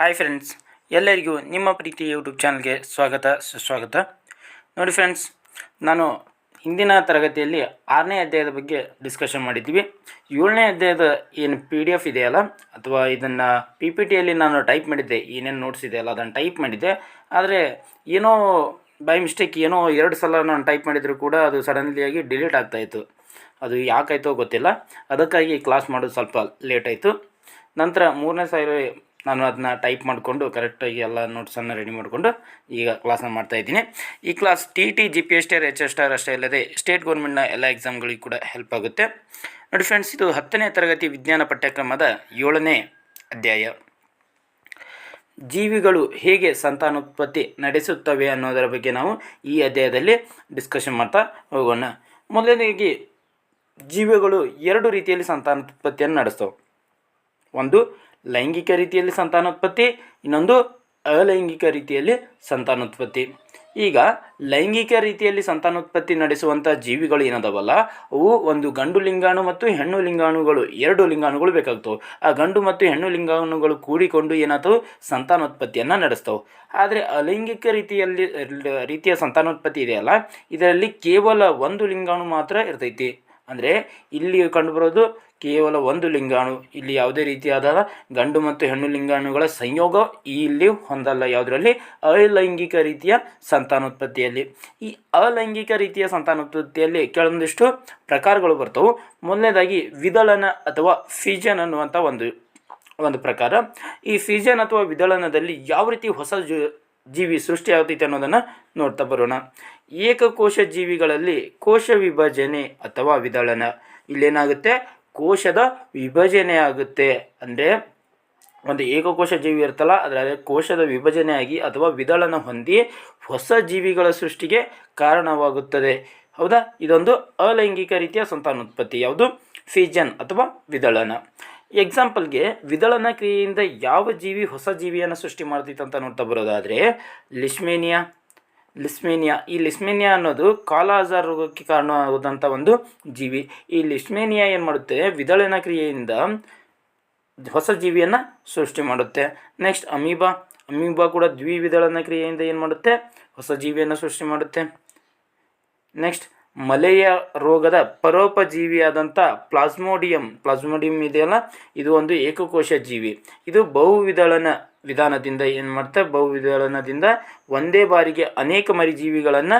Hi friends ಎಲ್ಲರಿಗೂ ನಿಮ್ಮ ಪ್ರೀತಿ YouTube ಚಾನಲ್ಗೆ ಸ್ವಾಗತ, ಸುಸ್ವಾಗತ. ನೋಡಿ ಫ್ರೆಂಡ್ಸ್ ನಾನು ಹಿಂದಿನ ತರಗತಿಯಲ್ಲಿ ಆರನೇ ಅಧ್ಯಾಯದ ಬಗ್ಗೆ ಡಿಸ್ಕಷನ್ ಮಾಡಿದ್ವಿ. ಏಳನೇ ಅಧ್ಯಾಯದ ಏನು ಪಿ ಡಿ ಎಫ್ ಇದೆಯಲ್ಲ ಅಥವಾ ಇದನ್ನು ಪಿ ಪಿ ಟಿಯಲ್ಲಿ ನಾನು ಟೈಪ್ ಮಾಡಿದ್ದೆ, ಏನೇನು ನೋಟ್ಸ್ ಇದೆಯಲ್ಲ ಅದನ್ನು ಟೈಪ್ ಮಾಡಿದ್ದೆ. ಆದರೆ ಏನೋ ಬೈ ಮಿಸ್ಟೇಕ್ ಏನೋ ಎರಡು ಸಲ ನಾನು ಟೈಪ್ ಮಾಡಿದರೂ ಕೂಡ ಅದು ಸಡನ್ಲಿಯಾಗಿ ಡಿಲೀಟ್ ಆಗ್ತಾಯಿತ್ತು ಅದು ಯಾಕಾಯಿತೋ ಗೊತ್ತಿಲ್ಲ. ಅದಕ್ಕಾಗಿ ಕ್ಲಾಸ್ ಮಾಡೋದು ಸ್ವಲ್ಪ ಲೇಟ್ ಆಯಿತು. ನಂತರ ಮೂರನೇ ಸಾರಿ ನಾನು ಅದನ್ನ ಟೈಪ್ ಮಾಡಿಕೊಂಡು ಕರೆಕ್ಟಾಗಿ ಎಲ್ಲ ನೋಟ್ಸನ್ನು ರೆಡಿ ಮಾಡಿಕೊಂಡು ಈಗ ಕ್ಲಾಸನ್ನು ಮಾಡ್ತಾಯಿದ್ದೀನಿ ಈ class T T G P S T R H S R ಅಷ್ಟೇ ಅಲ್ಲದೆ ಸ್ಟೇಟ್ ಗೌರ್ಮೆಂಟ್ನ ಎಲ್ಲ ಎಕ್ಸಾಮ್ಗಳಿಗೆ ಕೂಡ ಹೆಲ್ಪ್ ಆಗುತ್ತೆ. ನೋಡಿ ಫ್ರೆಂಡ್ಸ್ ಇದು ಹತ್ತನೇ ತರಗತಿ ವಿಜ್ಞಾನ ಪಠ್ಯಕ್ರಮದ ಏಳನೇ ಅಧ್ಯಾಯ. ಜೀವಿಗಳು ಹೇಗೆ ಸಂತಾನೋತ್ಪತ್ತಿ ನಡೆಸುತ್ತವೆ ಅನ್ನೋದರ ಬಗ್ಗೆ ನಾವು ಈ ಅಧ್ಯಾಯದಲ್ಲಿ ಡಿಸ್ಕಷನ್ ಮಾಡ್ತಾ ಹೋಗೋಣ. ಮೊದಲನೇದಾಗಿ, ಜೀವಿಗಳು ಎರಡು ರೀತಿಯಲ್ಲಿ ಸಂತಾನೋತ್ಪತ್ತಿಯನ್ನು ನಡೆಸ್ತವೆ. ಒಂದು ಲೈಂಗಿಕ ರೀತಿಯಲ್ಲಿ ಸಂತಾನೋತ್ಪತ್ತಿ, ಇನ್ನೊಂದು ಅಲೈಂಗಿಕ ರೀತಿಯಲ್ಲಿ ಸಂತಾನೋತ್ಪತ್ತಿ. ಈಗ ಲೈಂಗಿಕ ರೀತಿಯಲ್ಲಿ ಸಂತಾನೋತ್ಪತ್ತಿ ನಡೆಸುವಂಥ ಜೀವಿಗಳು ಏನದವಲ್ಲ? ಅವು ಒಂದು ಗಂಡು ಲಿಂಗಾಣು ಮತ್ತು ಹೆಣ್ಣು ಲಿಂಗಾಣುಗಳು, ಎರಡು ಲಿಂಗಾಣುಗಳು ಬೇಕಾಗ್ತವೆ. ಆ ಗಂಡು ಮತ್ತು ಹೆಣ್ಣು ಲಿಂಗಾಣುಗಳು ಕೂಡಿಕೊಂಡು ಏನಾದವು ಸಂತಾನೋತ್ಪತ್ತಿಯನ್ನು ನಡೆಸ್ತವೆ. ಆದರೆ ಅಲೈಂಗಿಕ ರೀತಿಯಲ್ಲಿ, ರೀತಿಯ ಸಂತಾನೋತ್ಪತ್ತಿ ಇದೆಯಲ್ಲ ಇದರಲ್ಲಿ ಕೇವಲ ಒಂದು ಲಿಂಗಾಣು ಮಾತ್ರ ಇರ್ತೈತಿ. ಅಂದರೆ ಇಲ್ಲಿ ಕಂಡುಬರೋದು ಕೇವಲ ಒಂದು ಲಿಂಗಾಣು, ಇಲ್ಲಿ ಯಾವುದೇ ರೀತಿಯಾದ ಗಂಡು ಮತ್ತು ಹೆಣ್ಣು ಲಿಂಗಾಣುಗಳ ಸಂಯೋಗ ಇಲ್ಲಿ ಹೊಂದಲ್ಲ. ಯಾವುದರಲ್ಲಿ? ಅಲೈಂಗಿಕ ರೀತಿಯ ಸಂತಾನೋತ್ಪತ್ತಿಯಲ್ಲಿ. ಈ ಅಲೈಂಗಿಕ ರೀತಿಯ ಸಂತಾನೋತ್ಪತ್ತಿಯಲ್ಲಿ ಕೆಲವೊಂದಿಷ್ಟು ಪ್ರಕಾರಗಳು ಬರ್ತವೆ. ಮೊದಲನೇದಾಗಿ ವಿದಳನ ಅಥವಾ ಫಿಜನ್ ಅನ್ನುವಂಥ ಒಂದು ಒಂದು ಪ್ರಕಾರ. ಈ ಫಿಜನ್ ಅಥವಾ ವಿದಳನದಲ್ಲಿ ಯಾವ ರೀತಿ ಹೊಸ ಜೀವಿ ಸೃಷ್ಟಿಯಾಗ್ತೈತೆ ಅನ್ನೋದನ್ನು ನೋಡ್ತಾ ಬರೋಣ. ಏಕಕೋಶ ಜೀವಿಗಳಲ್ಲಿ ಕೋಶ ವಿಭಜನೆ ಅಥವಾ ವಿದಳನ. ಇಲ್ಲೇನಾಗುತ್ತೆ? ಕೋಶದ ವಿಭಜನೆ ಆಗುತ್ತೆ. ಅಂದರೆ ಒಂದು ಏಕಕೋಶ ಜೀವಿ ಇರ್ತಲ್ಲ ಅದರಲ್ಲಿ ಕೋಶದ ವಿಭಜನೆಯಾಗಿ ಅಥವಾ ವಿದಳನ ಹೊಂದಿ ಹೊಸ ಜೀವಿಗಳ ಸೃಷ್ಟಿಗೆ ಕಾರಣವಾಗುತ್ತದೆ. ಹೌದಾ? ಇದೊಂದು ಅಲೈಂಗಿಕ ರೀತಿಯ ಸಂತಾನೋತ್ಪತ್ತಿ. ಯಾವುದು? ಫಿಜನ್ ಅಥವಾ ವಿದಳನ. ಎಕ್ಸಾಂಪಲ್ಗೆ ವಿದಳನ ಕ್ರಿಯೆಯಿಂದ ಯಾವ ಜೀವಿ ಹೊಸ ಜೀವಿಯನ್ನು ಸೃಷ್ಟಿ ಮಾಡ್ತಿತ್ತು ಅಂತ ನೋಡ್ತಾ ಬರೋದಾದರೆ, ಲಿಸ್ಮೇನಿಯಾ ಲಿಸ್ಮೇನಿಯಾ. ಈ ಲಿಸ್ಮೇನಿಯಾ ಅನ್ನೋದು ಕಾಲಾಜಾರ್ ರೋಗಕ್ಕೆ ಕಾರಣವಾದಂಥ ಒಂದು ಜೀವಿ. ಈ ಲಿಸ್ಮೇನಿಯಾ ಏನು ಮಾಡುತ್ತೆ? ವಿದಳನ ಕ್ರಿಯೆಯಿಂದ ಹೊಸ ಜೀವಿಯನ್ನು ಸೃಷ್ಟಿ ಮಾಡುತ್ತೆ. Next amoeba. ಅಮೀಬಾ ಕೂಡ ದ್ವಿವಿದಳನ ಕ್ರಿಯೆಯಿಂದ ಏನು ಮಾಡುತ್ತೆ? ಹೊಸ ಜೀವಿಯನ್ನು ಸೃಷ್ಟಿ ಮಾಡುತ್ತೆ. ನೆಕ್ಸ್ಟ್ ಮಲೆಯ ರೋಗದ ಪರೋಪಜೀವಿಯಾದಂಥ ಪ್ಲಾಸ್ಮೋಡಿಯಂ ಪ್ಲಾಸ್ಮೋಡಿಯಂ ಇದೆಯಲ್ಲ? ಇದು ಒಂದು ಏಕಕೋಶ ಜೀವಿ. ಇದು ಬಹುವಿದಳನ ವಿಧಾನದಿಂದ ಏನು ಮಾಡ್ತಾ, ಬಹುವಿದಳನದಿಂದ ಒಂದೇ ಬಾರಿಗೆ ಅನೇಕ ಮರಿಜೀವಿಗಳನ್ನು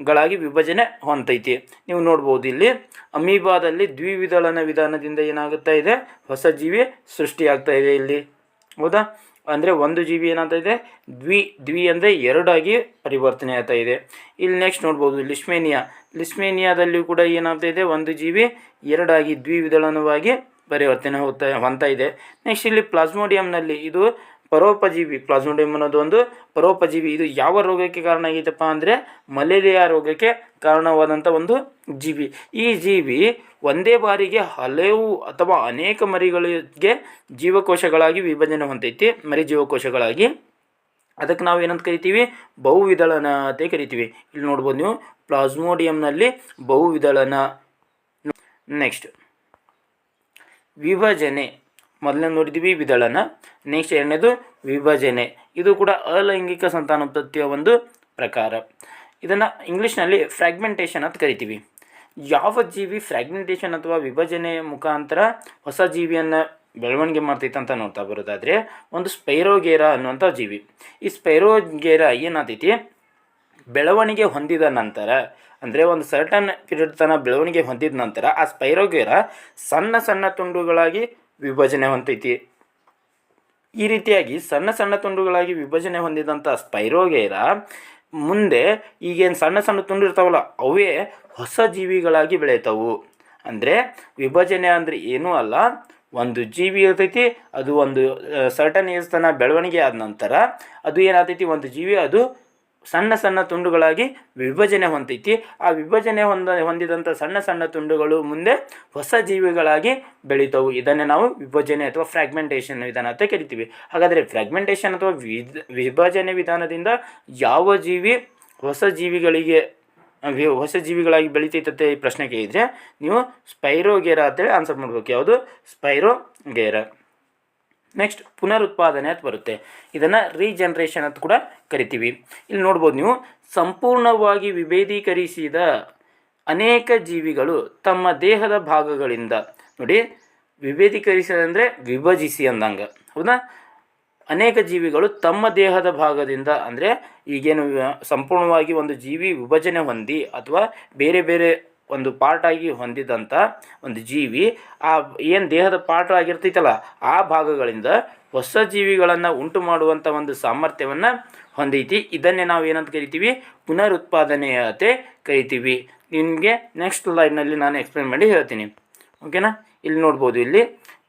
ಗಳಾಗಿ ವಿಭಜನೆ ಹೊಂತೈತಿ ನೀವು ನೋಡ್ಬೋದು ಇಲ್ಲಿ, ಅಮೀಬಾದಲ್ಲಿ ದ್ವಿವಿದಳನ ವಿಧಾನದಿಂದ ಏನಾಗುತ್ತಾ ಇದೆ? ಹೊಸ ಜೀವಿ ಸೃಷ್ಟಿಯಾಗ್ತಾ ಇದೆ ಇಲ್ಲಿ. ಹೌದಾ? ಅಂದರೆ ಒಂದು ಜಿ ಬಿ ಏನಾಗ್ತಾ ಇದೆ? ದ್ವಿ ದ್ವಿ ಅಂದರೆ ಎರಡಾಗಿ ಪರಿವರ್ತನೆ ಆಗ್ತಾ ಇದೆ. ಇಲ್ಲಿ ನೆಕ್ಸ್ಟ್ ನೋಡ್ಬೋದು, ಲಿಸ್ಮೇನಿಯಾ. ಲಿಸ್ಮೇನಿಯಾದಲ್ಲಿಯೂ ಕೂಡ ಏನಾಗ್ತಾ ಇದೆ? ಒಂದು ಜಿ ಬಿ ಎರಡಾಗಿ ದ್ವಿವಿದಳನವಾಗಿ ಪರಿವರ್ತನೆ ಹೋಗ್ತಾ ಹೊಂತ ಇದೆ. ನೆಕ್ಸ್ಟ್ ಇಲ್ಲಿ ಪ್ಲಾಸ್ಮೋಡಿಯಂನಲ್ಲಿ ಇದು ಪರೋಪಜೀವಿ ಪ್ಲಾಸ್ಮೋಡಿಯಂ ಅನ್ನೋದು ಒಂದು ಪರೋಪಜೀವಿ. ಇದು ಯಾವ ರೋಗಕ್ಕೆ ಕಾರಣ ಆಗೈತಪ್ಪ ಅಂದರೆ ಮಲೇರಿಯಾ ರೋಗಕ್ಕೆ ಕಾರಣವಾದಂಥ ಒಂದು ಜೀವಿ. ಈ ಜೀವಿ ಒಂದೇ ಬಾರಿಗೆ ಹಲವು ಅಥವಾ ಅನೇಕ ಮರಿಗಳಿಗೆ ಜೀವಕೋಶಗಳಾಗಿ ವಿಭಜನೆ ಹೊಂದೈತಿ, ಮರಿ ಜೀವಕೋಶಗಳಾಗಿ. ಅದಕ್ಕೆ ನಾವು ಏನಂತ ಕರಿತೀವಿ? ಬಹುವಿದಳನ ಅಂತ ಕರಿತೀವಿ. ಇಲ್ಲಿ ನೋಡ್ಬೋದು ನೀವು ಪ್ಲಾಸ್ಮೋಡಿಯಂನಲ್ಲಿ ಬಹುವಿದಳನ. ನೆಕ್ಸ್ಟ್, ವಿಭಜನೆ. ಮೊದಲನೇ ನೋಡಿದ್ದೀವಿ ವಿದಳನ ನೆಕ್ಸ್ಟ್ ಎರಡನೇದು ವಿಭಜನೆ. ಇದು ಕೂಡ ಅಲೈಂಗಿಕ ಸಂತಾನೋತ್ಪತ್ತಿಯ ಒಂದು ಪ್ರಕಾರ. ಇದನ್ನು ಇಂಗ್ಲೀಷ್ನಲ್ಲಿ ಫ್ರ್ಯಾಗ್ಮೆಂಟೇಷನ್ ಅಂತ ಕರಿತೀವಿ. ಯಾವ ಜೀವಿ ಫ್ರ್ಯಾಗ್ಮೆಂಟೇಷನ್ ಅಥವಾ ವಿಭಜನೆ ಮುಖಾಂತರ ಹೊಸ ಜೀವಿಯನ್ನು ಬೆಳವಣಿಗೆ ಮಾಡ್ತೈತೆ ಅಂತ ನೋಡ್ತಾ ಬರೋದಾದರೆ, ಒಂದು ಸ್ಪೈರೋಗೇರಾ ಅನ್ನುವಂಥ ಜೀವಿ. ಈ ಸ್ಪೈರೋಗೇರ ಏನಾಗ್ತೈತಿ ಬೆಳವಣಿಗೆ ಹೊಂದಿದ ನಂತರ, ಅಂದರೆ ಒಂದು ಸರ್ಟನ್ ಪೀರಿಯಡ್ ತನಕ ಬೆಳವಣಿಗೆ ಹೊಂದಿದ ನಂತರ ಆ ಸ್ಪೈರೋಗೇರ ಸಣ್ಣ ಸಣ್ಣ ತುಂಡುಗಳಾಗಿ ವಿಭಜನೆ ಹೊಂದೈತಿ ಈ ರೀತಿಯಾಗಿ ಸಣ್ಣ ಸಣ್ಣ ತುಂಡುಗಳಾಗಿ ವಿಭಜನೆ ಹೊಂದಿದಂಥ ಸ್ಪೈರೋಗೇರ ಮುಂದೆ ಈಗೇನು ಸಣ್ಣ ಸಣ್ಣ ತುಂಡು ಇರ್ತಾವಲ್ಲ, ಅವೇ ಹೊಸ ಜೀವಿಗಳಾಗಿ ಬೆಳೀತಾವು. ಅಂದರೆ ವಿಭಜನೆ ಅಂದರೆ ಏನೂ ಅಲ್ಲ, ಒಂದು ಜೀವಿ ಇರ್ತೈತಿ, ಅದು ಒಂದು ಸರ್ಟನ್ ಏಜ್ ತನ ಬೆಳವಣಿಗೆ ಆದ ನಂತರ ಅದು ಏನಾಗ್ತೈತಿ ಒಂದು ಜೀವಿ ಅದು ಸಣ್ಣ ಸಣ್ಣ ತುಂಡುಗಳಾಗಿ ವಿಭಜನೆ ಹೊಂದೈತಿ. ಆ ವಿಭಜನೆ ಹೊಂದ ಹೊಂದಿದಂಥ ಸಣ್ಣ ಸಣ್ಣ ತುಂಡುಗಳು ಮುಂದೆ ಹೊಸ ಜೀವಿಗಳಾಗಿ ಬೆಳೀತವು. ಇದನ್ನೇ ನಾವು ವಿಭಜನೆ ಅಥವಾ ಫ್ರ್ಯಾಗ್ಮೆಂಟೇಷನ್ ವಿಧಾನ ಅಂತ ಕರಿತೀವಿ. ಹಾಗಾದರೆ ಫ್ರ್ಯಾಗ್ಮೆಂಟೇಷನ್ ಅಥವಾ ವಿಭಜನೆ ವಿಧಾನದಿಂದ ಯಾವ ಜೀವಿ ಹೊಸ ಜೀವಿಗಳಿಗೆ ಹೊಸ ಜೀವಿಗಳಾಗಿ ಬೆಳಿತೈತತ್ತೆ ಈ ಪ್ರಶ್ನೆ ಕೇಳಿದರೆ ನೀವು ಸ್ಪೈರೋಗೇರ ಅಂತೇಳಿ ಆನ್ಸರ್ ಮಾಡ್ಬೇಕು. ಯಾವುದು? ಸ್ಪೈರೋಗೇರ. ನೆಕ್ಸ್ಟ್ ಪುನರುತ್ಪಾದನೆ ಅಂತ ಬರುತ್ತೆ. ಇದನ್ನು ರೀಜನ್ರೇಷನ್ ಅಂತ ಕೂಡ ಕರಿತೀವಿ. ಇಲ್ಲಿ ನೋಡ್ಬೋದು ನೀವು, ಸಂಪೂರ್ಣವಾಗಿ ವಿಭೇದೀಕರಿಸಿದ ಅನೇಕ ಜೀವಿಗಳು ತಮ್ಮ ದೇಹದ ಭಾಗಗಳಿಂದ, ನೋಡಿ ವಿಭೇದೀಕರಿಸಿದಂದರೆ ವಿಭಜಿಸಿ ಅಂದಂಗೆ. ಹೌದಾ? ಅನೇಕ ಜೀವಿಗಳು ತಮ್ಮ ದೇಹದ ಭಾಗದಿಂದ, ಅಂದರೆ ಈಗೇನು, ಸಂಪೂರ್ಣವಾಗಿ ಒಂದು ಜೀವಿ ವಿಭಜನೆ ಹೊಂದಿ, ಅಥವಾ ಬೇರೆ ಬೇರೆ ಒಂದು ಪಾರ್ಟಾಗಿ ಹೊಂದಿದಂಥ ಒಂದು ಜೀವಿ, ಆ ಏನು ದೇಹದ ಪಾರ್ಟ್ ಆಗಿರ್ತೈತಲ್ಲ, ಆ ಭಾಗಗಳಿಂದ ಹೊಸ ಜೀವಿಗಳನ್ನು ಉಂಟು ಮಾಡುವಂಥ ಒಂದು ಸಾಮರ್ಥ್ಯವನ್ನು ಹೊಂದೈತಿ. ಇದನ್ನೇ ನಾವು ಏನಂತ ಕರಿತೀವಿ? ಪುನರುತ್ಪಾದನೆಯತೆ ಕರಿತೀವಿ. ನಿಮಗೆ ನೆಕ್ಸ್ಟ್ ಲೈನಲ್ಲಿ ನಾನು ಎಕ್ಸ್ಪ್ಲೇನ್ ಮಾಡಿ ಹೇಳ್ತೀನಿ. ಓಕೆನಾ ಇಲ್ಲಿ ನೋಡ್ಬೋದು ಇಲ್ಲಿ.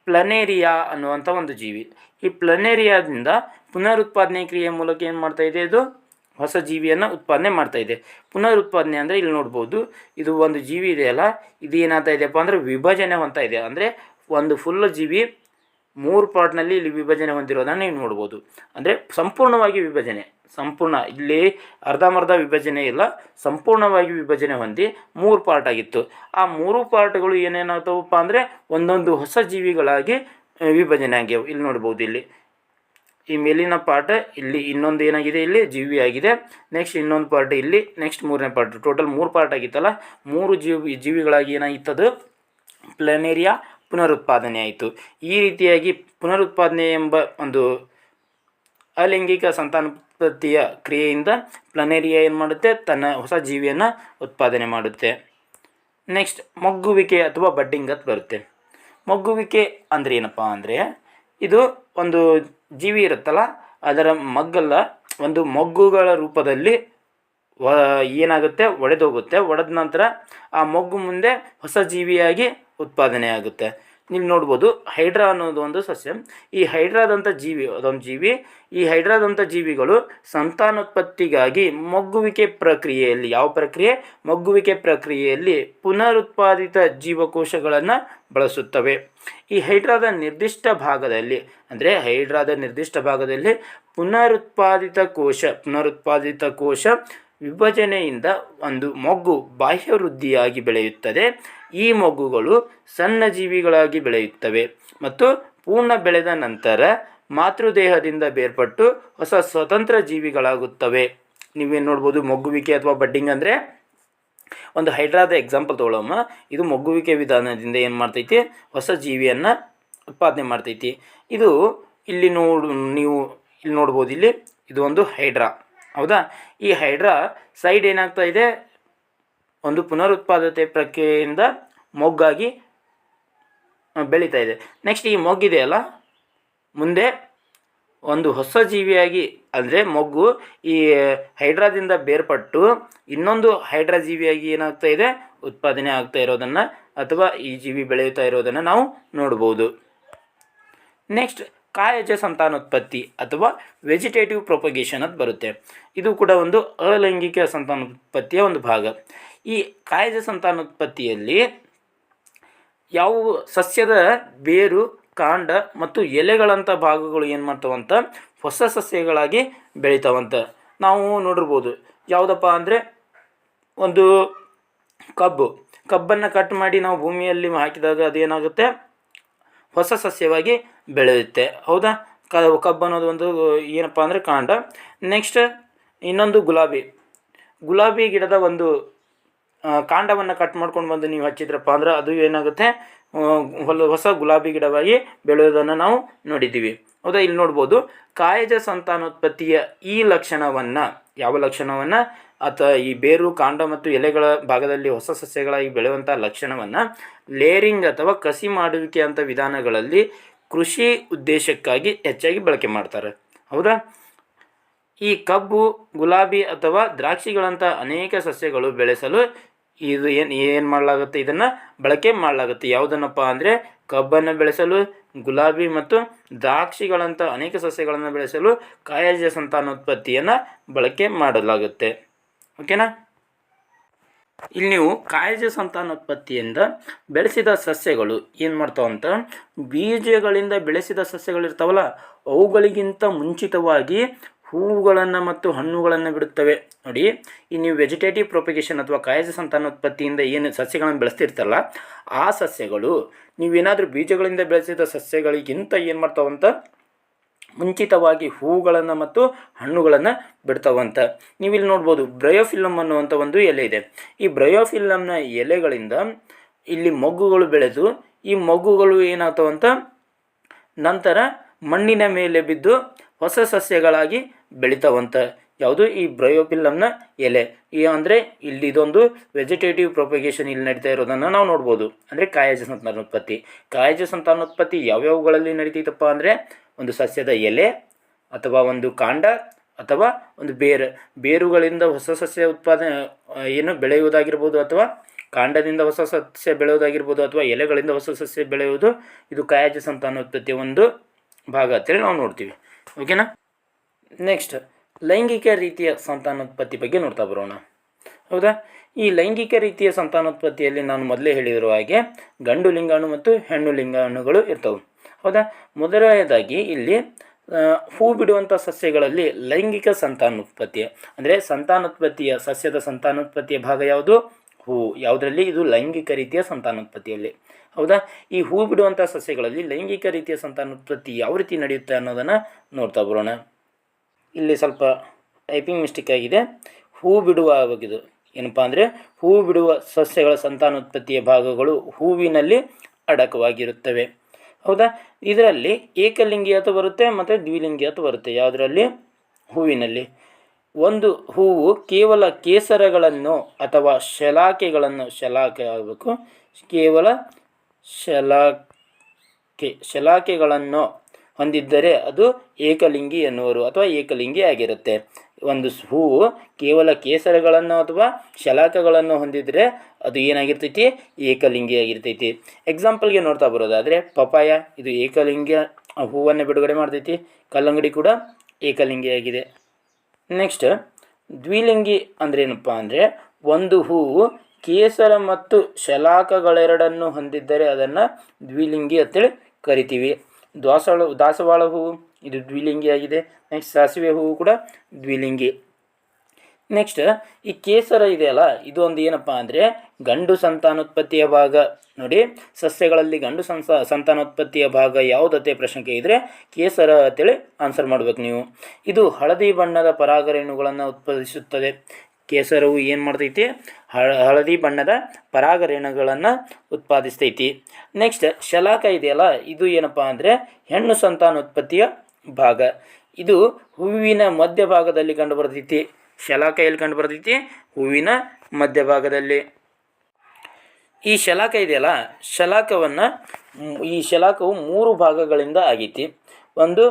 ಪ್ಲನೇರಿಯಾ ಅನ್ನುವಂಥ ಒಂದು ಜೀವಿ. ಈ ಪ್ಲನೇರಿಯಾದಿಂದ ಪುನರುತ್ಪಾದನೆ ಕ್ರಿಯೆ ಮೂಲಕ ಏನು ಮಾಡ್ತಾ ಇದೆ ಇದು? ಹೊಸ ಜೀವಿಯನ್ನು ಉತ್ಪಾದನೆ ಮಾಡ್ತಾ ಇದೆ. ಪುನರುತ್ಪಾದನೆ ಅಂದರೆ ಇಲ್ಲಿ ನೋಡ್ಬೋದು, ಇದು ಒಂದು ಜೀವಿ ಇದೆಯಲ್ಲ ಇದು ಏನಾಗ್ತಾ ಇದೆಯಪ್ಪ ಅಂದರೆ ವಿಭಜನೆ ಹೊಂತ ಇದೆ. ಅಂದರೆ ಒಂದು ಫುಲ್ ಜೀವಿ ಮೂರು ಪಾರ್ಟ್ನಲ್ಲಿ ಇಲ್ಲಿ ವಿಭಜನೆ ಹೊಂದಿರೋದನ್ನು ನೀವು ನೋಡ್ಬೋದು. ಅಂದರೆ ಸಂಪೂರ್ಣವಾಗಿ ವಿಭಜನೆ, ಸಂಪೂರ್ಣ, ಇಲ್ಲಿ ಅರ್ಧಂಬರ್ಧ ವಿಭಜನೆ ಇಲ್ಲ, ಸಂಪೂರ್ಣವಾಗಿ ವಿಭಜನೆ ಹೊಂದಿ ಮೂರು ಪಾರ್ಟ್ ಆಗಿತ್ತು. ಆ ಮೂರು ಪಾರ್ಟ್ಗಳು ಏನೇನಾಗ್ತವಪ್ಪ ಅಂದರೆ ಒಂದೊಂದು ಹೊಸ ಜೀವಿಗಳಾಗಿ ವಿಭಜನೆ ಆಗ್ಯಾವೆ. ಇಲ್ಲಿ ನೋಡ್ಬೋದು ಇಲ್ಲಿ. ಈ ಮೇಲಿನ ಪಾರ್ಟ್ ಇಲ್ಲಿ ಇನ್ನೊಂದು ಏನಾಗಿದೆ? ಇಲ್ಲಿ ಜೀವಿ ಆಗಿದೆ. ನೆಕ್ಸ್ಟ್ ಇನ್ನೊಂದು ಪಾರ್ಟ್ ಇಲ್ಲಿ ನೆಕ್ಸ್ಟ್ ಮೂರನೇ ಪಾರ್ಟ್ ಟೋಟಲ್ ಮೂರು ಪಾರ್ಟ್ ಆಗಿತ್ತಲ್ಲ? ಮೂರು ಜೀವಿ ಜೀವಿಗಳಾಗಿ ಏನಾಗಿತ್ತದು ಪ್ಲನೇರಿಯಾ ಪುನರುತ್ಪಾದನೆ ಆಯಿತು. ಈ ರೀತಿಯಾಗಿ ಪುನರುತ್ಪಾದನೆ ಎಂಬ ಒಂದು ಅಲೈಂಗಿಕ ಸಂತಾನೋತ್ಪತ್ತಿಯ ಕ್ರಿಯೆಯಿಂದ ಪ್ಲನೇರಿಯಾ ಏನು ಮಾಡುತ್ತೆ? ತನ್ನ ಹೊಸ ಜೀವಿಯನ್ನು ಉತ್ಪಾದನೆ ಮಾಡುತ್ತೆ. ನೆಕ್ಸ್ಟ್ ಮೊಗ್ಗುವಿಕೆ ಅಥವಾ ಬಡ್ಡಿಂಗ್ ಅಂತ ಬರುತ್ತೆ. ಮೊಗ್ಗುವಿಕೆ ಅಂದರೆ ಏನಪ್ಪ ಅಂದರೆ, ಇದು ಒಂದು ಜೀವಿ ಇರುತ್ತಲ್ಲ, ಅದರ ಮಗ್ಗಲ್ಲ, ಒಂದು ಮೊಗ್ಗುಗಳ ರೂಪದಲ್ಲಿ ವ, ಏನಾಗುತ್ತೆ, ಒಡೆದೋಗುತ್ತೆ. ಒಡೆದ ನಂತರ ಆ ಮೊಗ್ಗು ಮುಂದೆ ಹೊಸ ಜೀವಿಯಾಗಿ ಉತ್ಪಾದನೆ ನೀವು ನೋಡ್ಬೋದು, ಹೈಡ್ರಾ ಅನ್ನೋದು ಒಂದು ಸಸ್ಯ. ಈ ಹೈಡ್ರಾದಂಥ ಜೀವಿ, ಅದೊಂದು ಜೀವಿ. ಈ ಹೈಡ್ರಾದಂಥ ಜೀವಿಗಳು ಸಂತಾನೋತ್ಪತ್ತಿಗಾಗಿ ಮೊಗ್ಗುವಿಕೆ ಪ್ರಕ್ರಿಯೆಯಲ್ಲಿ, ಯಾವ ಪ್ರಕ್ರಿಯೆ? ಮೊಗ್ಗುವಿಕೆ ಪ್ರಕ್ರಿಯೆಯಲ್ಲಿ ಪುನರುತ್ಪಾದಿತ ಜೀವಕೋಶಗಳನ್ನು ಬಳಸುತ್ತವೆ. ಈ ಹೈಡ್ರಾದ ನಿರ್ದಿಷ್ಟ ಭಾಗದಲ್ಲಿ, ಅಂದರೆ ಹೈಡ್ರಾದ ನಿರ್ದಿಷ್ಟ ಭಾಗದಲ್ಲಿ ಪುನರುತ್ಪಾದಿತ ಕೋಶ ಪುನರುತ್ಪಾದಿತ ಕೋಶ ವಿಭಜನೆಯಿಂದ ಒಂದು ಮೊಗ್ಗು ಬಾಹ್ಯವೃದ್ಧಿಯಾಗಿ ಬೆಳೆಯುತ್ತದೆ. ಈ ಮೊಗ್ಗುಗಳು ಸಣ್ಣ ಜೀವಿಗಳಾಗಿ ಬೆಳೆಯುತ್ತವೆ ಮತ್ತು ಪೂರ್ಣ ಬೆಳೆದ ನಂತರ ಮಾತೃದೇಹದಿಂದ ಬೇರ್ಪಟ್ಟು ಹೊಸ ಸ್ವತಂತ್ರ ಜೀವಿಗಳಾಗುತ್ತವೆ. ನೀವೇನು ನೋಡ್ಬೋದು ಮೊಗ್ಗುವಿಕೆ ಅಥವಾ ಬಡ್ಡಿಂಗ್ ಅಂದರೆ ಒಂದು ಹೈಡ್ರಾದ ಎಕ್ಸಾಂಪಲ್ ತೊಗೊಳಮ್ಮ. ಇದು ಮೊಗ್ಗುವಿಕೆ ವಿಧಾನದಿಂದ ಏನು ಮಾಡ್ತೈತಿ? ಹೊಸ ಜೀವಿಯನ್ನು ಉತ್ಪಾದನೆ ಮಾಡ್ತೈತಿ. ಇದು ಇಲ್ಲಿ ನೋಡು, ನೀವು ಇಲ್ಲಿ ನೋಡ್ಬೋದು ಇಲ್ಲಿ, ಇದು ಒಂದು ಹೈಡ್ರಾ. ಹೌದಾ? ಈ ಹೈಡ್ರಾ ಸೈಡ್ ಏನಾಗ್ತಾ ಇದೆ? ಒಂದು ಪುನರುತ್ಪಾದತೆ ಪ್ರಕ್ರಿಯೆಯಿಂದ ಮೊಗ್ಗಾಗಿ ಬೆಳೀತಾ ಇದೆ. ನೆಕ್ಸ್ಟ್ ಈ ಮೊಗ್ಗಿದೆಯಲ್ಲ ಮುಂದೆ ಒಂದು ಹೊಸ ಜೀವಿಯಾಗಿ, ಅಂದರೆ ಮೊಗ್ಗು ಈ ಹೈಡ್ರಾದಿಂದ ಬೇರ್ಪಟ್ಟು ಇನ್ನೊಂದು ಹೈಡ್ರಾ ಜೀವಿಯಾಗಿ ಏನಾಗ್ತಾ ಇದೆ? ಉತ್ಪಾದನೆ ಆಗ್ತಾ ಇರೋದನ್ನು ಅಥವಾ ಈ ಜೀವಿ ಬೆಳೆಯುತ್ತಾ ಇರೋದನ್ನು ನಾವು ನೋಡ್ಬೋದು. ನೆಕ್ಸ್ಟ್ ಕಾಯಜ ಸಂತಾನೋತ್ಪತ್ತಿ ಅಥವಾ ವೆಜಿಟೇಟಿವ್ ಪ್ರೊಪಗೇಷನ್ ಅದು ಬರುತ್ತೆ. ಇದು ಕೂಡ ಒಂದು ಅಲೈಂಗಿಕ ಸಂತಾನೋತ್ಪತ್ತಿಯ ಒಂದು ಭಾಗ. ಈ ಕಾಯಜ ಸಂತಾನೋತ್ಪತ್ತಿಯಲ್ಲಿ ಯಾವುವು ಸಸ್ಯದ ಬೇರು, ಕಾಂಡ ಮತ್ತು ಎಲೆಗಳಂಥ ಭಾಗಗಳು ಏನು ಮಾಡ್ತಾವಂತ? ಹೊಸ ಸಸ್ಯಗಳಾಗಿ ಬೆಳಿತಾವಂತ. ನಾವು ನೋಡಿರ್ಬೋದು. ಯಾವುದಪ್ಪ ಅಂದರೆ ಒಂದು ಕಬ್ಬು. ಕಬ್ಬನ್ನು ಕಟ್ ಮಾಡಿ ನಾವು ಭೂಮಿಯಲ್ಲಿ ಹಾಕಿದಾಗ ಅದೇನಾಗುತ್ತೆ? ಹೊಸ ಸಸ್ಯವಾಗಿ ಬೆಳೆಯುತ್ತೆ. ಹೌದಾ? ಕ ಕಬ್ಬು ಅನ್ನೋದು ಒಂದು ಏನಪ್ಪ ಅಂದರೆ ಕಾಂಡ. ನೆಕ್ಸ್ಟ್ ಇನ್ನೊಂದು ಗುಲಾಬಿ. ಗುಲಾಬಿ ಗಿಡದ ಒಂದು ಕಾಂಡವನ್ನು ಕಟ್ ಮಾಡ್ಕೊಂಡು ಬಂದು ನೀವು ಹಚ್ಚಿದ್ರಪ್ಪ ಅಂದ್ರೆ ಅದು ಏನಾಗುತ್ತೆ? ಹೊಲ, ಹೊಸ ಗುಲಾಬಿ ಗಿಡವಾಗಿ ಬೆಳೆಯೋದನ್ನು ನಾವು ನೋಡಿದ್ದೀವಿ. ಹೌದಾ? ಇಲ್ಲಿ ನೋಡ್ಬೋದು. ಕಾಯಜ ಸಂತಾನೋತ್ಪತ್ತಿಯ ಈ ಲಕ್ಷಣವನ್ನು, ಯಾವ ಲಕ್ಷಣವನ್ನು? ಅಥವಾ ಈ ಬೇರು, ಕಾಂಡ ಮತ್ತು ಎಲೆಗಳ ಭಾಗದಲ್ಲಿ ಹೊಸ ಸಸ್ಯಗಳಾಗಿ ಬೆಳೆಯುವಂಥ ಲಕ್ಷಣವನ್ನು ಲೇರಿಂಗ್ ಅಥವಾ ಕಸಿ ಮಾಡುವಿಕೆ ಅಂತ ವಿಧಾನಗಳಲ್ಲಿ ಕೃಷಿ ಉದ್ದೇಶಕ್ಕಾಗಿ ಹೆಚ್ಚಾಗಿ ಬಳಕೆ ಮಾಡ್ತಾರೆ. ಹೌದಾ? ಈ ಕಬ್ಬು, ಗುಲಾಬಿ ಅಥವಾ ದ್ರಾಕ್ಷಿಗಳಂಥ ಅನೇಕ ಸಸ್ಯಗಳು ಬೆಳೆಸಲು ಇದು ಏನು ಏನು ಮಾಡಲಾಗುತ್ತೆ? ಇದನ್ನು ಬಳಕೆ ಮಾಡಲಾಗುತ್ತೆ. ಯಾವುದನ್ನಪ್ಪ ಅಂದರೆ ಕಬ್ಬನ್ನು ಬೆಳೆಸಲು, ಗುಲಾಬಿ ಮತ್ತು ದ್ರಾಕ್ಷಿಗಳಂಥ ಅನೇಕ ಸಸ್ಯಗಳನ್ನು ಬೆಳೆಸಲು ಕಾಯಜ ಸಂತಾನೋತ್ಪತ್ತಿಯನ್ನು ಬಳಕೆ ಮಾಡಲಾಗುತ್ತೆ. ಓಕೆನಾ? ಇಲ್ಲಿ ನೀವು ಕಾಯಜ ಸಂತಾನೋತ್ಪತ್ತಿಯಿಂದ ಬೆಳೆಸಿದ ಸಸ್ಯಗಳು ಏನು ಮಾಡ್ತಾವಂತ ಬೀಜಗಳಿಂದ ಬೆಳೆಸಿದ ಸಸ್ಯಗಳಿರ್ತಾವಲ್ಲ, ಅವುಗಳಿಗಿಂತ ಮುಂಚಿತವಾಗಿ ಹೂವುಗಳನ್ನು ಮತ್ತು ಹಣ್ಣುಗಳನ್ನು ಬಿಡುತ್ತವೆ. ನೋಡಿ, ಈ ನೀವು ವೆಜಿಟೇಟಿವ್ ಪ್ರೊಪಿಗೇಷನ್ ಅಥವಾ ಕಾಯಜ ಸಂತಾನೋತ್ಪತ್ತಿಯಿಂದ ಏನು ಸಸ್ಯಗಳನ್ನು ಬೆಳೆಸ್ತಿರ್ತಾರಲ್ಲ, ಆ ಸಸ್ಯಗಳು, ನೀವೇನಾದರೂ ಬೀಜಗಳಿಂದ ಬೆಳೆಸಿದ ಸಸ್ಯಗಳಿಗಿಂತ ಏನು ಮಾಡ್ತಾವಂತ ಮುಂಚಿತವಾಗಿ ಹೂವುಗಳನ್ನು ಮತ್ತು ಹಣ್ಣುಗಳನ್ನು ಬಿಡ್ತಾವಂತ. ನೀವಿಲ್ಲಿ ನೋಡ್ಬೋದು, ಬ್ರಯೋಫಿಲಮ್ ಅನ್ನುವಂಥ ಒಂದು ಎಲೆ ಇದೆ. ಈ ಬ್ರಯೋಫಿಲಮ್ನ ಎಲೆಗಳಿಂದ ಇಲ್ಲಿ ಮೊಗ್ಗುಗಳು ಬೆಳೆದು, ಈ ಮೊಗ್ಗುಗಳು ಏನಾಗ್ತಾವಂತ? ನಂತರ ಮಣ್ಣಿನ ಮೇಲೆ ಬಿದ್ದು ಹೊಸ ಸಸ್ಯಗಳಾಗಿ ಬೆಳಿತಾವಂತ. ಯಾವುದು? ಈ ಬ್ರಯೋಫಿಲಮ್ನ ಎಲೆ. ಈ ಅಂದರೆ ಇಲ್ಲಿ ಇದೊಂದು ವೆಜಿಟೇಟಿವ್ ಪ್ರೊಪಗೇಷನ್ ಇಲ್ಲಿ ನಡೀತಾ ಇರೋದನ್ನು ನಾವು ನೋಡ್ಬೋದು. ಅಂದರೆ ಕಾಯಜ ಸಂತಾನೋತ್ಪತ್ತಿ ಕಾಯಜ ಸಂತಾನೋತ್ಪತ್ತಿ ಯಾವ್ಯಾವುಗಳಲ್ಲಿ ನಡೀತೈತಪ್ಪ ಅಂದರೆ ಒಂದು ಸಸ್ಯದ ಎಲೆ ಅಥವಾ ಒಂದು ಕಾಂಡ ಅಥವಾ ಒಂದು ಬೇರು. ಬೇರುಗಳಿಂದ ಹೊಸ ಸಸ್ಯ ಉತ್ಪಾದನೆ, ಏನು ಬೆಳೆಯುವುದಾಗಿರ್ಬೋದು ಅಥವಾ ಕಾಂಡದಿಂದ ಹೊಸ ಸಸ್ಯ ಬೆಳೆಯೋದಾಗಿರ್ಬೋದು ಅಥವಾ ಎಲೆಗಳಿಂದ ಹೊಸ ಸಸ್ಯ ಬೆಳೆಯುವುದು, ಇದು ಕಾಯಜ ಸಂತಾನೋತ್ಪತ್ತಿಯ ಒಂದು ಭಾಗ ಅಂತೇಳಿ ನಾವು ನೋಡ್ತೀವಿ. ಓಕೆನಾ? ನೆಕ್ಸ್ಟ್ ಲೈಂಗಿಕ ರೀತಿಯ ಸಂತಾನೋತ್ಪತ್ತಿ ಬಗ್ಗೆ ನೋಡ್ತಾ ಬರೋಣ. ಹೌದಾ? ಈ ಲೈಂಗಿಕ ರೀತಿಯ ಸಂತಾನೋತ್ಪತ್ತಿಯಲ್ಲಿ ನಾನು ಮೊದಲೇ ಹೇಳಿರುವ ಹಾಗೆ ಗಂಡು ಲಿಂಗಾಣು ಮತ್ತು ಹೆಣ್ಣು ಲಿಂಗಾಣುಗಳು ಇರ್ತವೆ. ಹೌದಾ? ಮೊದಲನೆಯದಾಗಿ ಇಲ್ಲಿ ಹೂ ಬಿಡುವಂಥ ಸಸ್ಯಗಳಲ್ಲಿ ಲೈಂಗಿಕ ಸಂತಾನೋತ್ಪತ್ತಿ, ಅಂದರೆ ಸಂತಾನೋತ್ಪತ್ತಿಯ ಸಸ್ಯದ ಸಂತಾನೋತ್ಪತ್ತಿಯ ಭಾಗ ಯಾವುದು? ಹೂ. ಯಾವುದರಲ್ಲಿ? ಇದು ಲೈಂಗಿಕ ರೀತಿಯ ಸಂತಾನೋತ್ಪತ್ತಿಯಲ್ಲಿ. ಹೌದಾ? ಈ ಹೂ ಬಿಡುವಂಥ ಸಸ್ಯಗಳಲ್ಲಿ ಲೈಂಗಿಕ ರೀತಿಯ ಸಂತಾನೋತ್ಪತ್ತಿ ಯಾವ ರೀತಿ ನಡೆಯುತ್ತೆ ಅನ್ನೋದನ್ನು ನೋಡ್ತಾ ಬರೋಣ. ಇಲ್ಲಿ ಸ್ವಲ್ಪ ಟೈಪಿಂಗ್ ಮಿಸ್ಟೇಕ್ ಆಗಿದೆ. ಹೂ ಬಿಡುವ ಬಗ್ಗೆದು ಏನಪ್ಪ ಅಂದರೆ ಹೂ ಬಿಡುವ ಸಸ್ಯಗಳ ಸಂತಾನೋತ್ಪತ್ತಿಯ ಭಾಗಗಳು ಹೂವಿನಲ್ಲಿ ಅಡಕವಾಗಿರುತ್ತವೆ. ಹೌದಾ? ಇದರಲ್ಲಿ ಏಕಲಿಂಗಿ ಅಂತ ಬರುತ್ತೆ ಮತ್ತು ದ್ವಿಲಿಂಗಿ ಅಂತ ಬರುತ್ತೆ. ಯಾವುದರಲ್ಲಿ? ಹೂವಿನಲ್ಲಿ. ಒಂದು ಹೂವು ಕೇವಲ ಕೇಸರಗಳನ್ನು ಅಥವಾ ಶಲಾಕೆಗಳನ್ನು, ಶಲಾಕೆ ಆಗಬೇಕು, ಕೇವಲ ಶಲಾಕೆ, ಶಲಾಕೆಗಳನ್ನು ಹೊಂದಿದ್ದರೆ ಅದು ಏಕಲಿಂಗಿ ಎನ್ನುವರು ಅಥವಾ ಏಕಲಿಂಗಿ ಆಗಿರುತ್ತೆ. ಒಂದು ಹೂವು ಕೇವಲ ಕೇಸರಗಳನ್ನು ಅಥವಾ ಶಲಾಕಗಳನ್ನು ಹೊಂದಿದರೆ ಅದು ಏನಾಗಿರ್ತೈತಿ? ಏಕಲಿಂಗಿ ಆಗಿರ್ತೈತಿ. ಎಕ್ಸಾಂಪಲ್ಗೆ ನೋಡ್ತಾ ಬರೋದಾದರೆ ಪಪಾಯ ಇದು ಏಕಲಿಂಗಿ ಹೂವನ್ನು ಬಿಡುಗಡೆ ಮಾಡ್ತೈತಿ. ಕಲ್ಲಂಗಡಿ ಕೂಡ ಏಕಲಿಂಗಿ ಆಗಿದೆ. ನೆಕ್ಸ್ಟ್ ದ್ವಿಲಿಂಗಿ ಅಂದ್ರೇನಪ್ಪ ಅಂದರೆ ಒಂದು ಹೂವು ಕೇಸರ ಮತ್ತು ಶಲಾಕಗಳೆರಡನ್ನು ಹೊಂದಿದ್ದರೆ ಅದನ್ನು ದ್ವಿಲಿಂಗಿ ಅಂತೇಳಿ ಕರಿತೀವಿ. ದಾಸವಾಳ ದಾಸವಾಳ ಹೂವು, ಇದು ದ್ವಿಲಿಂಗಿ ಆಗಿದೆ. ನೆಕ್ಸ್ಟ್ ಸಾಸಿವೆ ಹೂವು ಕೂಡ ದ್ವಿಲಿಂಗಿ. ನೆಕ್ಸ್ಟ್ ಈ ಕೇಸರ ಇದೆಯಲ್ಲ ಇದು ಒಂದು ಏನಪ್ಪ ಅಂದರೆ ಗಂಡು ಸಂತಾನೋತ್ಪತ್ತಿಯ ಭಾಗ. ನೋಡಿ, ಸಸ್ಯಗಳಲ್ಲಿ ಗಂಡು ಸಂತಾನೋತ್ಪತ್ತಿಯ ಭಾಗ ಯಾವುದತ್ತೆ ಪ್ರಶ್ನೆ ಇದ್ದರೆ ಕೇಸರ ಅಂತೇಳಿ ಆನ್ಸರ್ ಮಾಡ್ಬೇಕು ನೀವು. ಇದು ಹಳದಿ ಬಣ್ಣದ ಪರಾಗರೇಣುಗಳನ್ನು ಉತ್ಪಾದಿಸುತ್ತದೆ. ಕೇಸರವು ಏನು ಮಾಡ್ತೈತಿ? ಹಳ, ಹಳದಿ ಬಣ್ಣದ ಪರಾಗರೇಣುಗಳನ್ನು ಉತ್ಪಾದಿಸ್ತೈತಿ. ನೆಕ್ಸ್ಟ್ ಶಲಾಕ ಇದೆಯಲ್ಲ, ಇದು ಏನಪ್ಪ ಅಂದರೆ ಹೆಣ್ಣು ಸಂತಾನೋತ್ಪತ್ತಿಯ ಭಾಗ. ಇದು ಹೂವಿನ ಮಧ್ಯಭಾಗದಲ್ಲಿ ಕಂಡು ಬರ್ತೈತಿ ಶಲಾಕ ಎಲ್ಲಿ ಕಂಡು ಬರ್ತೈತಿ ಹೂವಿನ ಮಧ್ಯಭಾಗದಲ್ಲಿ. ಈ ಶಲಾಕ ಇದೆಯಲ್ಲ, ಶಲಾಕವನ್ನು, ಈ ಶಲಾಕವು ಮೂರು ಭಾಗಗಳಿಂದ ಆಗೈತಿ. ಒಂದು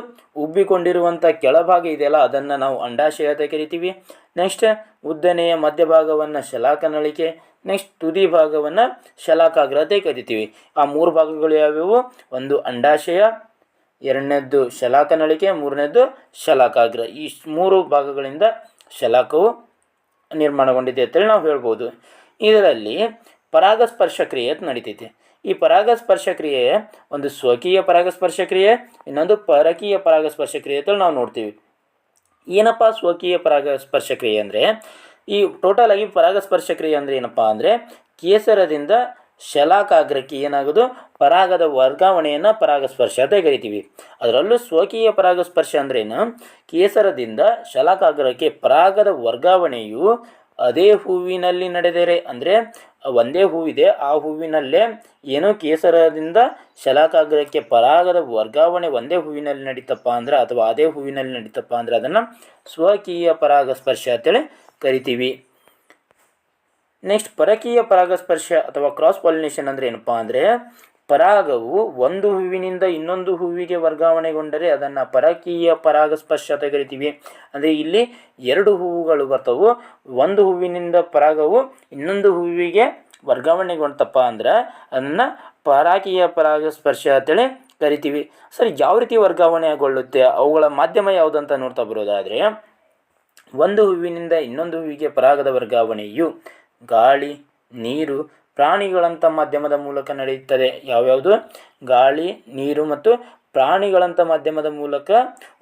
ಉಬ್ಬಿಕೊಂಡಿರುವಂಥ ಕೆಳಭಾಗ ಇದೆಯಲ್ಲ, ಅದನ್ನು ನಾವು ಅಂಡಾಶಯ ಅಂತ ಕರಿತೀವಿ. ನೆಕ್ಸ್ಟ್ ಉದ್ದನೆಯ ಮಧ್ಯಭಾಗವನ್ನು ಶಲಾಕನಳಿಕೆ ನೆಕ್ಸ್ಟ್ ತುದಿ ಭಾಗವನ್ನು ಶಲಾಕಾಗ್ರ ಅಂತ ಕರಿತೀವಿ. ಆ ಮೂರು ಭಾಗಗಳು ಯಾವ್ಯಾವು? ಒಂದು ಅಂಡಾಶಯ, ಎರಡನೇದ್ದು ಶಲಾಕನಳಿಕೆ, ಮೂರನೇದ್ದು ಶಲಾಕಾಗ್ರ. ಈ ಮೂರು ಭಾಗಗಳಿಂದ ಶಲಾಕವು ನಿರ್ಮಾಣಗೊಂಡಿದೆ ಅಂತೇಳಿ ನಾವು ಹೇಳ್ಬೋದು. ಇದರಲ್ಲಿ ಪರಾಗಸ್ಪರ್ಶ ಕ್ರಿಯೆ ನಡೀತೈತಿ. ಈ ಪರಾಗಸ್ಪರ್ಶ ಕ್ರಿಯೆ ಒಂದು ಸ್ವಕೀಯ ಪರಾಗಸ್ಪರ್ಶ ಕ್ರಿಯೆ, ಇನ್ನೊಂದು ಪರಕೀಯ ಪರಾಗಸ್ಪರ್ಶ ಕ್ರಿಯೆ ಅಂತೇಳಿ ನಾವು ನೋಡ್ತೀವಿ. ಏನಪ್ಪ ಸ್ವಕೀಯ ಪರಾಗಸ್ಪರ್ಶ ಕ್ರಿಯೆ ಅಂದರೆ? ಈ ಟೋಟಲ್ ಆಗಿ ಪರಾಗಸ್ಪರ್ಶ ಕ್ರಿಯೆ ಅಂದರೆ ಏನಪ್ಪ ಅಂದರೆ, ಕೇಸರದಿಂದ ಶಲಾಕಾಗ್ರಕ್ಕೆ ಏನಾಗೋದು? ಪರಾಗದ ವರ್ಗಾವಣೆಯನ್ನು ಪರಾಗಸ್ಪರ್ಶ ಅಂತ ಕರಿತೀವಿ. ಅದರಲ್ಲೂ ಸ್ವಕೀಯ ಪರಾಗಸ್ಪರ್ಶ ಅಂದ್ರೇನು? ಕೇಸರದಿಂದ ಶಲಾಕಾಗ್ರಕ್ಕೆ ಪರಾಗದ ವರ್ಗಾವಣೆಯು ಅದೇ ಹೂವಿನಲ್ಲಿ ನಡೆದರೆ, ಅಂದರೆ ಒಂದೇ ಹೂವಿದೆ, ಆ ಹೂವಿನಲ್ಲೇ ಏನೋ ಕೇಸರದಿಂದ ಶಲಾಕಾಗ್ರಕ್ಕೆ ಪರಾಗದ ವರ್ಗಾವಣೆ ಒಂದೇ ಹೂವಿನಲ್ಲಿ ನಡೀತಪ್ಪ ಅಂದ್ರೆ, ಅಥವಾ ಅದೇ ಹೂವಿನಲ್ಲಿ ನಡೀತಪ್ಪ ಅಂದ್ರೆ ಅದನ್ನು ಸ್ವಕೀಯ ಪರಾಗಸ್ಪರ್ಶ ಅಂತೇಳಿ ಕರಿತೀವಿ. ನೆಕ್ಸ್ಟ್ ಪರಕೀಯ ಪರಾಗಸ್ಪರ್ಶ ಅಥವಾ ಕ್ರಾಸ್ ಪಾಲಿನೇಷನ್ ಅಂದರೆ ಏನಪ್ಪ ಅಂದರೆ ಪರಾಗವು ಒಂದು ಹೂವಿನಿಂದ ಇನ್ನೊಂದು ಹೂವಿಗೆ ವರ್ಗಾವಣೆಗೊಂಡರೆ ಅದನ್ನು ಪರಕೀಯ ಪರಾಗಸ್ಪರ್ಶ ಅಂತ ಕರಿತೀವಿ ಅಂದರೆ ಇಲ್ಲಿ ಎರಡು ಹೂವುಗಳು ಬರ್ತವು. ಒಂದು ಹೂವಿನಿಂದ ಪರಾಗವು ಇನ್ನೊಂದು ಹೂವಿಗೆ ವರ್ಗಾವಣೆಗೊಂಡಪ್ಪ ಅಂದ್ರೆ ಅದನ್ನು ಪರಾಕೀಯ ಪರಾಗಸ್ಪರ್ಶ ಅಂತೇಳಿ ಕರಿತೀವಿ. ಸರಿ, ಯಾವ ರೀತಿ ವರ್ಗಾವಣೆಗೊಳ್ಳುತ್ತೆ? ಅವುಗಳ ಮಾಧ್ಯಮ ಯಾವುದಂತ ನೋಡ್ತಾ ಬರೋದಾದರೆ, ಒಂದು ಹೂವಿನಿಂದ ಇನ್ನೊಂದು ಹೂವಿಗೆ ಪರಾಗದ ವರ್ಗಾವಣೆಯು ಗಾಳಿ, ನೀರು ಪ್ರಾಣಿಗಳಂಥ ಮಾಧ್ಯಮದ ಮೂಲಕ ನಡೆಯುತ್ತದೆ. ಯಾವ್ಯಾವುದು? ಗಾಳಿ, ನೀರು ಮತ್ತು ಪ್ರಾಣಿಗಳಂಥ ಮಾಧ್ಯಮದ ಮೂಲಕ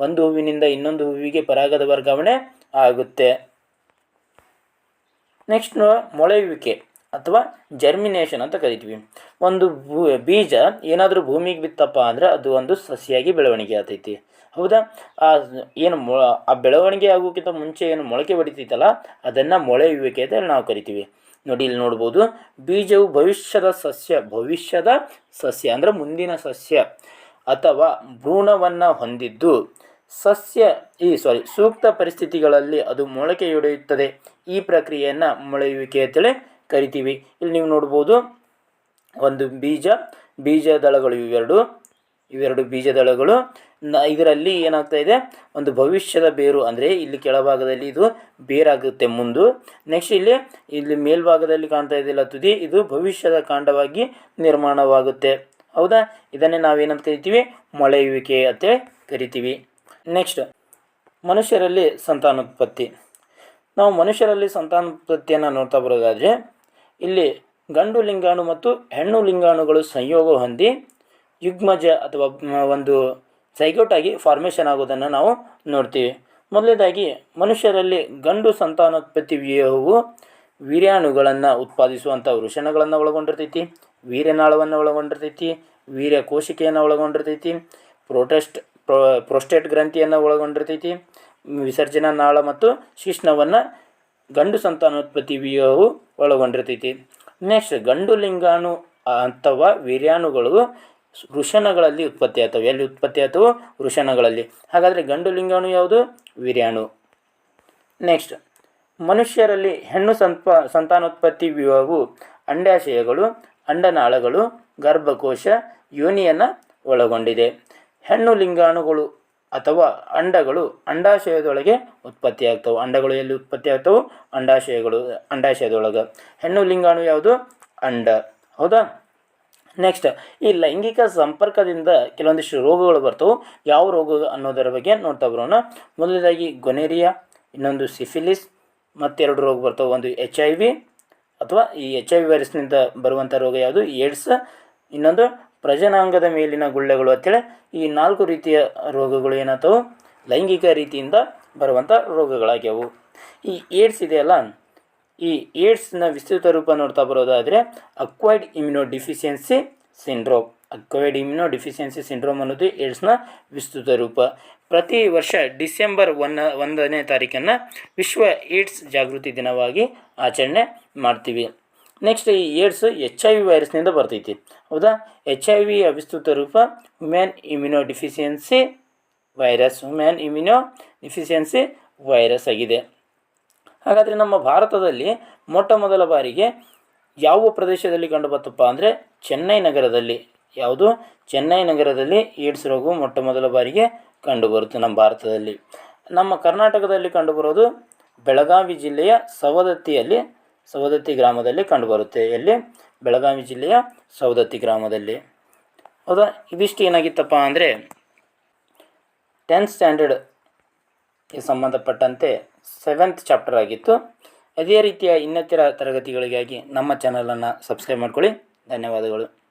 ಒಂದು ಹೂವಿನಿಂದ ಇನ್ನೊಂದು ಹೂವಿಗೆ ಪರಾಗದ ವರ್ಗಾವಣೆ ಆಗುತ್ತೆ. ನೆಕ್ಸ್ಟ್ ಮೊಳೆಯುವಿಕೆ ಅಥವಾ ಜರ್ಮಿನೇಷನ್ ಅಂತ ಕರಿತೀವಿ. ಒಂದು ಬೀಜ ಏನಾದರೂ ಭೂಮಿಗೆ ಬಿತ್ತಪ್ಪ ಅಂದರೆ ಅದು ಒಂದು ಸಸಿಯಾಗಿ ಬೆಳವಣಿಗೆ ಆಗ್ತೈತಿ. ಹೌದಾ? ಆ ಏನು ಮೊ ಆ ಬೆಳವಣಿಗೆ ಆಗೋಕ್ಕಿಂತ ಮುಂಚೆ ಏನು ಮೊಳಕೆ ಹೊಡಿತೈತಲ್ಲ ಅದನ್ನು ಮೊಳೆಯುವಿಕೆ ಅಂತ ನಾವು ಕರಿತೀವಿ. ನೋಡಿ, ಇಲ್ಲಿ ನೋಡ್ಬೋದು. ಬೀಜವು ಭವಿಷ್ಯದ ಸಸ್ಯ ಭವಿಷ್ಯದ ಸಸ್ಯ ಅಂದರೆ ಮುಂದಿನ ಸಸ್ಯ ಅಥವಾ ಭ್ರೂಣವನ್ನು ಹೊಂದಿದ್ದು. ಸಸ್ಯ ಈ ಸಾರಿ ಸೂಕ್ತ ಪರಿಸ್ಥಿತಿಗಳಲ್ಲಿ ಅದು ಮೊಳಕೆಯೊಡೆಯುತ್ತದೆ ಈ ಪ್ರಕ್ರಿಯೆಯನ್ನು ಮೊಳೆಯುವಿಕೆ ಅಂತೇಳಿ ಕರಿತೀವಿ. ಇಲ್ಲಿ ನೀವು ನೋಡ್ಬೋದು, ಒಂದು ಬೀಜ, ಬೀಜದಳಗಳು ಇವೆರಡು ಇವೆರಡು ಬೀಜದಳಗಳು. ಇದರಲ್ಲಿ ಏನಾಗ್ತಾ ಇದೆ? ಒಂದು ಭವಿಷ್ಯದ ಬೇರು ಅಂದರೆ ಇಲ್ಲಿ ಕೆಳಭಾಗದಲ್ಲಿ ಇದು ಬೇರಾಗುತ್ತೆ ಮುಂದು. ನೆಕ್ಸ್ಟ್ ಇಲ್ಲಿ ಇಲ್ಲಿ ಮೇಲ್ಭಾಗದಲ್ಲಿ ಕಾಣ್ತಾ ಇದೆಯಲ್ಲ ತುದಿ ಇದು ಭವಿಷ್ಯದ ಕಾಂಡವಾಗಿ ನಿರ್ಮಾಣವಾಗುತ್ತೆ. ಹೌದಾ? ಇದನ್ನೇ ನಾವೇನಂತ ಕರಿತೀವಿ? ಮೊಳೆಯುವಿಕೆ ಅಂತ ಕರಿತೀವಿ. ನೆಕ್ಸ್ಟ್ ಮನುಷ್ಯರಲ್ಲಿ ಸಂತಾನೋತ್ಪತ್ತಿ. ನಾವು ಮನುಷ್ಯರಲ್ಲಿ ಸಂತಾನೋತ್ಪತ್ತಿಯನ್ನು ನೋಡ್ತಾ ಬರೋದಾದರೆ, ಇಲ್ಲಿ ಗಂಡು ಲಿಂಗಾಣು ಮತ್ತು ಹೆಣ್ಣು ಲಿಂಗಾಣುಗಳು ಸಂಯೋಗ ಹೊಂದಿ ಯುಗ್ಮಜ ಅಥವಾ ಒಂದು ಸೈಗೋಟಾಗಿ ಫಾರ್ಮೇಷನ್ ಆಗೋದನ್ನು ನಾವು ನೋಡ್ತೀವಿ. ಮೊದಲನೇದಾಗಿ, ಮನುಷ್ಯರಲ್ಲಿ ಗಂಡು ಸಂತಾನೋತ್ಪತ್ತಿ ವ್ಯೂಹವು ವೀರ್ಯಾಣುಗಳನ್ನು ಉತ್ಪಾದಿಸುವಂಥ ವೃಷಣಗಳನ್ನು ಒಳಗೊಂಡಿರ್ತೈತಿ, ವೀರ್ಯನಾಳವನ್ನು ಒಳಗೊಂಡಿರ್ತೈತಿ ವೀರ್ಯ ಕೋಶಿಕೆಯನ್ನು ಒಳಗೊಂಡಿರ್ತೈತಿ, ಪ್ರೋಟೆಸ್ಟ್, ಪ್ರೊ, ಪ್ರೊಸ್ಟೇಟ್ ಗ್ರಂಥಿಯನ್ನು ಒಳಗೊಂಡಿರ್ತೈತಿ, ವಿಸರ್ಜನಾ ನಾಳ ಮತ್ತು ಶಿಶ್ನವನ್ನು ಗಂಡು ಸಂತಾನೋತ್ಪತ್ತಿ ವ್ಯೂಹವು ಒಳಗೊಂಡಿರ್ತೈತಿ. ನೆಕ್ಸ್ಟ್ ಗಂಡು ಲಿಂಗಾಣು ಅಥವಾ ವೀರ್ಯಾಣುಗಳು ವೃಷಣಗಳಲ್ಲಿ ಉತ್ಪತ್ತಿ ಆಗ್ತವೆ ಎಲ್ಲಿ ಉತ್ಪತ್ತಿ ಆಯ್ತವೋ ವೃಷಣಗಳಲ್ಲಿ. ಹಾಗಾದರೆ ಗಂಡು ಲಿಂಗಾಣು ಯಾವುದು? ವೀರ್ಯಾಣು ನೆಕ್ಸ್ಟ್ ಮನುಷ್ಯರಲ್ಲಿ ಹೆಣ್ಣು ಸಂಪ, ಸಂತಾನೋತ್ಪತ್ತಿ ವಿವಾಹವು ಅಂಡಾಶಯಗಳು, ಅಂಡನಾಳಗಳು, ಗರ್ಭಕೋಶ, ಯೋನಿಯನ್ನು ಒಳಗೊಂಡಿದೆ. ಹೆಣ್ಣು ಲಿಂಗಾಣುಗಳು ಅಥವಾ ಅಂಡಗಳು ಅಂಡಾಶಯದೊಳಗೆ ಉತ್ಪತ್ತಿ ಆಗ್ತವೆ. ಅಂಡಗಳು ಎಲ್ಲಿ ಉತ್ಪತ್ತಿ ಆಗ್ತವೆ? ಅಂಡಾಶಯಗಳು, ಅಂಡಾಶಯದೊಳಗೆ. ಹೆಣ್ಣು ಲಿಂಗಾಣು ಯಾವುದು? ಅಂಡ. ಹೌದಾ? ನೆಕ್ಸ್ಟ್ ಈ ಲೈಂಗಿಕ ಸಂಪರ್ಕದಿಂದ ಕೆಲವೊಂದಿಷ್ಟು ರೋಗಗಳು ಬರ್ತವೆ. ಯಾವ ರೋಗ ಅನ್ನೋದರ ಬಗ್ಗೆ ನೋಡ್ತಾ ಬರೋಣ. ಮೊದಲನೇದಾಗಿ ಗೊನೇರಿಯಾ ಇನ್ನೊಂದು ಸಿಫಿಲಿಸ್ ಮತ್ತೆರಡು ರೋಗ ಬರ್ತವೆ. ಒಂದು ಎಚ್ ಐ ವಿ ಅಥವಾ ಈ ಎಚ್ ಐ ವಿ ವೈರಸ್ನಿಂದ ಬರುವಂಥ ರೋಗ ಯಾವುದು? ಏಡ್ಸ್ ಇನ್ನೊಂದು ಪ್ರಜನಾಂಗದ ಮೇಲಿನ ಗುಳ್ಳೆಗಳು ಅಂತೇಳಿ ಈ ನಾಲ್ಕು ರೀತಿಯ ರೋಗಗಳು ಏನಾಗ್ತವೆ? ಲೈಂಗಿಕ ರೀತಿಯಿಂದ ಬರುವಂಥ ರೋಗಗಳಾಗ್ಯವು. ಈ ಏಡ್ಸ್ ಇದೆಯಲ್ಲ? ಈ ಏಡ್ಸ್ನ ವಿಸ್ತೃತ ರೂಪ ನೋಡ್ತಾ ಬರೋದಾದರೆ acquired immuno deficiency syndrome acquired immuno deficiency syndrome ಅನ್ನೋದು ಏಡ್ಸ್ನ ವಿಸ್ತೃತ ರೂಪ. ಪ್ರತಿ ವರ್ಷ ಡಿಸೆಂಬರ್ ಒನ್ನ ಒಂದನೇ ತಾರೀಕನ್ನು ವಿಶ್ವ ಏಡ್ಸ್ ಜಾಗೃತಿ ದಿನವಾಗಿ ಆಚರಣೆ ಮಾಡ್ತೀವಿ. ನೆಕ್ಸ್ಟ್ ಈ ಏಡ್ಸ್ ಎಚ್ ಐ ವಿ ವೈರಸ್ನಿಂದ ಬರ್ತೈತಿ. ಹೌದಾ? ಎಚ್ ಐ ವಿ ವಿಸ್ತೃತ ರೂಪ human immuno deficiency virus human immuno deficiency virus ಆಗಿದೆ. ಹಾಗಾದರೆ ನಮ್ಮ ಭಾರತದಲ್ಲಿ ಮೊಟ್ಟ ಮೊದಲ ಬಾರಿಗೆ ಯಾವ ಪ್ರದೇಶದಲ್ಲಿ ಕಂಡುಬತ್ತಪ್ಪ ಅಂದರೆ ಚೆನ್ನೈ ನಗರದಲ್ಲಿ. ಯಾವುದು? ಚೆನ್ನೈ ನಗರದಲ್ಲಿ ಏಡ್ಸ್ ರೋಗವು ಮೊಟ್ಟ ಮೊದಲ ಬಾರಿಗೆ ಕಂಡುಬರುತ್ತೆ ನಮ್ಮ ಭಾರತದಲ್ಲಿ. ನಮ್ಮ ಕರ್ನಾಟಕದಲ್ಲಿ ಕಂಡುಬರೋದು ಬೆಳಗಾವಿ ಜಿಲ್ಲೆಯ ಸವದತ್ತಿಯಲ್ಲಿ, ಸವದತ್ತಿ ಗ್ರಾಮದಲ್ಲಿ ಕಂಡುಬರುತ್ತೆ. ಎಲ್ಲಿ? ಬೆಳಗಾವಿ ಜಿಲ್ಲೆಯ ಸವದತ್ತಿ ಗ್ರಾಮದಲ್ಲಿ. ಹೌದಾ? ಇದಿಷ್ಟು ಏನಾಗಿತ್ತಪ್ಪ ಅಂದರೆ ಟೆಂತ್ ಸ್ಟ್ಯಾಂಡರ್ಡ್ಗೆ ಸಂಬಂಧಪಟ್ಟಂತೆ ಸೆವೆಂತ್ ಚಾಪ್ಟರ್ ಆಗಿತ್ತು. ಅದೇ ರೀತಿಯ ಇನ್ನಿತರ ತರಗತಿಗಳಿಗಾಗಿ ನಮ್ಮ ಚಾನಲನ್ನು ಸಬ್ಸ್ಕ್ರೈಬ್ ಮಾಡ್ಕೊಳ್ಳಿ. ಧನ್ಯವಾದಗಳು.